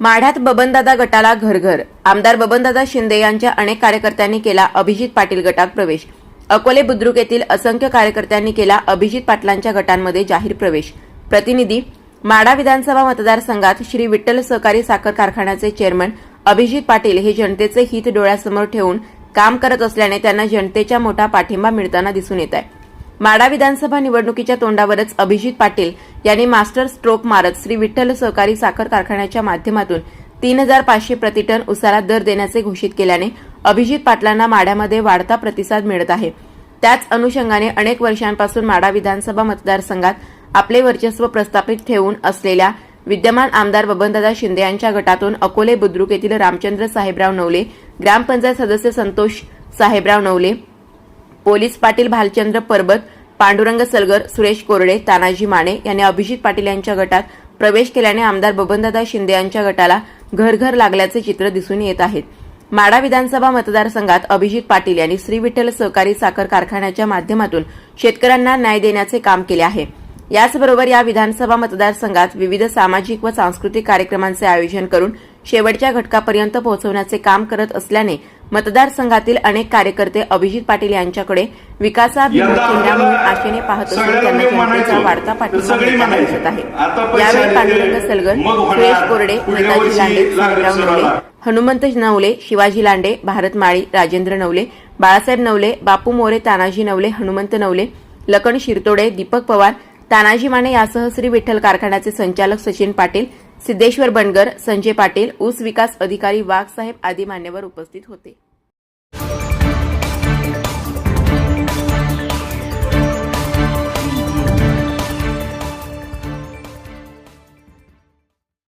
माढ्यात बबनदादा गटाला घरघर. आमदार बबनदादा शिंदे यांच्या अनेक कार्यकर्त्यांनी केला अभिजित पाटील गटात प्रवेश. अकोले बुद्रुक येथील असंख्य कार्यकर्त्यांनी केला अभिजित पाटलांच्या गटांमध्ये जाहीर प्रवेश. प्रतिनिधी माढा विधानसभा मतदारसंघात श्री विठ्ठल सहकारी साखर कारखान्याचे चेअरमन अभिजित पाटील हे जनतेचे हित डोळ्यासमोर ठेवून काम करत असल्याने त्यांना जनतेचा मोठा पाठिंबा मिळताना दिसून येत आहे. माडा विधानसभा निवडणुकीच्या तोंडावरच अभिजित पाटील यांनी मास्टर स्ट्रोक मारत श्री विठ्ठल सहकारी साखर कारखान्याच्या माध्यमातून तीन हजार पाचशे प्रतिटन उसाला दर देण्याचे घोषित केल्याने अभिजित पाटलांना माड्यामध्ये वाढता प्रतिसाद मिळत आहे. त्याच अनुषंगाने अनेक वर्षांपासून माडा विधानसभा मतदारसंघात आपले वर्चस्व प्रस्थापित ठेवून असलेल्या विद्यमान आमदार बबनदादा शिंदे यांच्या गटातून अकोले बुद्रुक येथील रामचंद्र साहेबराव नवले ग्रामपंचायत सदस्य संतोष साहेबराव नवले पोलीस पाटील भालचंद्र परबत पांडुरंग सलगर सुरेश कोरडे तानाजी माने यांनी अभिजित पाटील यांच्या गटात प्रवेश केल्याने आमदार बबनदादा शिंदे यांच्या गटाला घरघर लागल्याचे चित्र दिसून येत आहेत माडा विधानसभा मतदारसंघात अभिजित पाटील यांनी श्री विठ्ठल सहकारी साखर कारखान्याच्या माध्यमातून शेतकऱ्यांना न्याय देण्याचे काम केले आहे. याचबरोबर या विधानसभा मतदारसंघात विविध सामाजिक व सांस्कृतिक कार्यक्रमांचे आयोजन करून शेवटच्या घटकापर्यंत पोहोचवण्याचे काम करत असल्याने मतदारसंघातील अनेक कार्यकर्ते अभिजित पाटील यांच्याकडे विकासाभिमुख चेहरा म्हणून आशेने पाहत असून त्यांना जनतेचा वाढता पाठिंबा मिळताना दिसत आहे. यावेळी पांडुरंग सलगर सुरेश कोरडे नेताजी लांडे साहेबराव नवले हनुमंत नवले शिवाजी लांडे भारत माळी राजेंद्र नवले बाळासाहेब नवले बापू मोरे तानाजी नवले हनुमंत नवले लखन शिरतोडे दीपक पवार तानाजी माने यासह श्री विठ्ठल कारखान्याचे संचालक सचिन पाटील सिद्धेश्वर बनगर संजय पाटील ऊस विकास अधिकारी वाघसाहेब आदी मान्यवर उपस्थित होते.